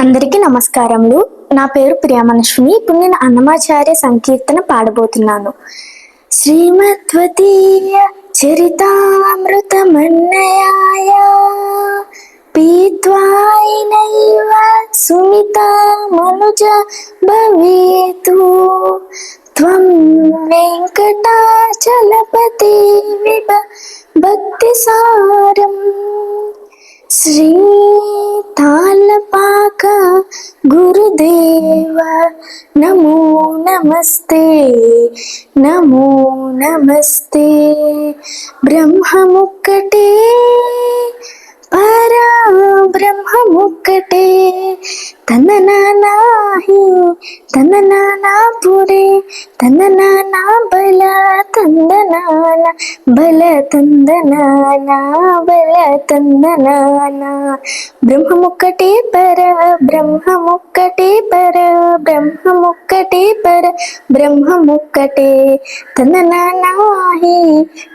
అందరికీ నమస్కారములు. నా పేరు ప్రియమనుష్మి ఇప్పుడు నేను అన్నమాచార్య సంకీర్తన పాడబోతున్నాను. శ్రీమద్వతీయ చరితామృతమన్నయాయ పీత్వాయినైవ సుమిత మనుజ భవేతు. త్వం వెంకటాచలపతి విభ భక్తిసారం. శ్రీ తాళపాక గురుదేవ నమో నమస్తే నమో నమస్తే. బ్రహ్మముక్కటే పరా బ్రహ్మముక్కటే తన నానా తన నానా పురే తన నానా బల తందనాన బల తందనాన బల తందనాన బ్రహ్మముక్కటే పర బ్రహ్మముక్కటే పర బ్రహ్మముక్కటే పర బ్రహ్మముక్కటే తన నాహి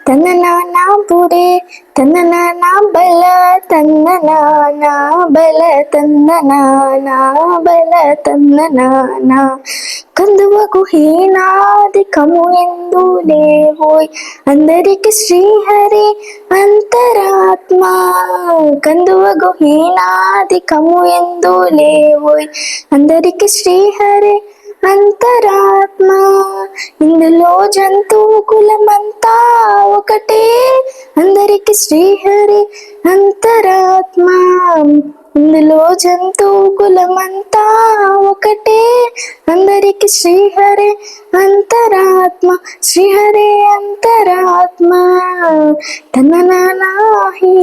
తన నానా పురే తన నానా బల తందనాన బల తందనాన బల తందనాన కందువకు హీనాదికము ఎందు లేవోయ్. అందరికి శ్రీహరి అంతరాత్మ. కందువకు హీనాదికము ఎందు లేవోయ్. అందరికి శ్రీహరి అంతరాత్మ. ఇందులో జంతువు కులమంతా ఒకటే అందరికి శ్రీహరి అంతరాత్మ. ఇందులో జంతువు కులమంతా ఒకటే. అందరికి శ్రీహరి అంతరాత్మ. శ్రీహరి అంతరాత్మ. తన నాహి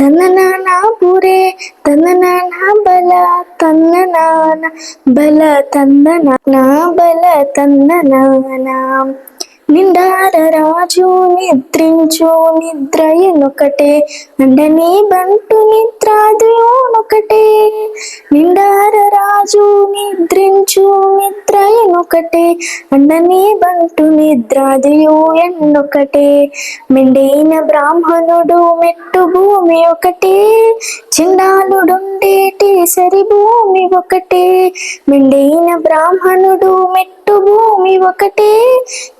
తన నానా పురే తన నానా బల తన్న నాన బల తన్న నా బల తన్న నానా నిండార రాజు నిద్రించు నిద్రయనొకటే అండని బంటు నిద్రాదుయోనొకటే నిండార రాజు నిద్రించు నిద్రయనొకటే అండని బంటు నిద్రాదియో ఎన్నొకటే. మెండైన బ్రాహ్మణుడు మెట్టు భూమి ఒకటే చిన్నాలుడుండేటి సరి భూమి ఒకటే. మెండైన బ్రాహ్మణుడు మెట్టు భూమి ఒకటే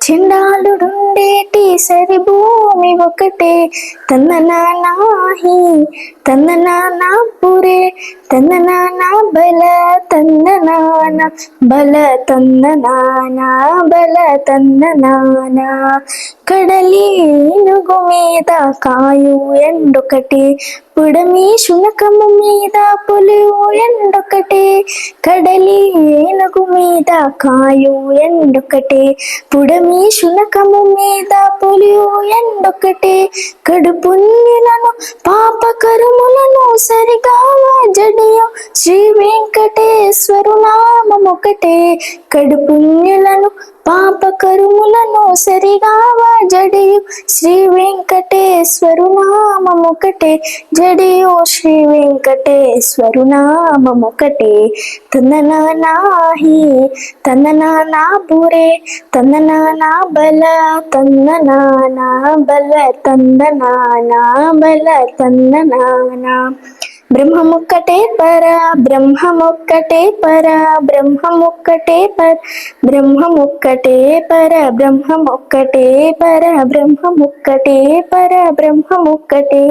చిండాలుడుండేటి సరి భూమి ఒకటే. తన నాహి తన నా పురే తన నా బల తన్న నాన బల తన్న నానా బల తన్న నానా కడలి ఏనుగు మీద కాయు ఎండొకటే. పుడమి శునకము మీద పులియు ఎండొకటే. కడలి మీద కాయు ఎండొకటే పుడమి శునకము మీద పులియు ఎండొకటే పాప కరుములను సరిగా జడియు శ్రీ వెంకటేశ్వరు నామమొకటే పాప కరుములను సరిగా జడియు. శ్రీ వెంకటేశ్వరు నామముకటే జడియు శ్రీ వెంకటేశ్వరు నామముకటే తన నాహి తన నా బురే తన నా బల తన్న నా బల తంద నా బల తంద నా బ్రహ్మముక్కటే పర బ్రహ్మముక్కటే పర బ్రహ్మముక్కటే పర బ్రహ్మముక్కటే పర బ్రహ్మముక్కటే పర బ్రహ్మముక్కటే పర బ్రహ్మముక్కటే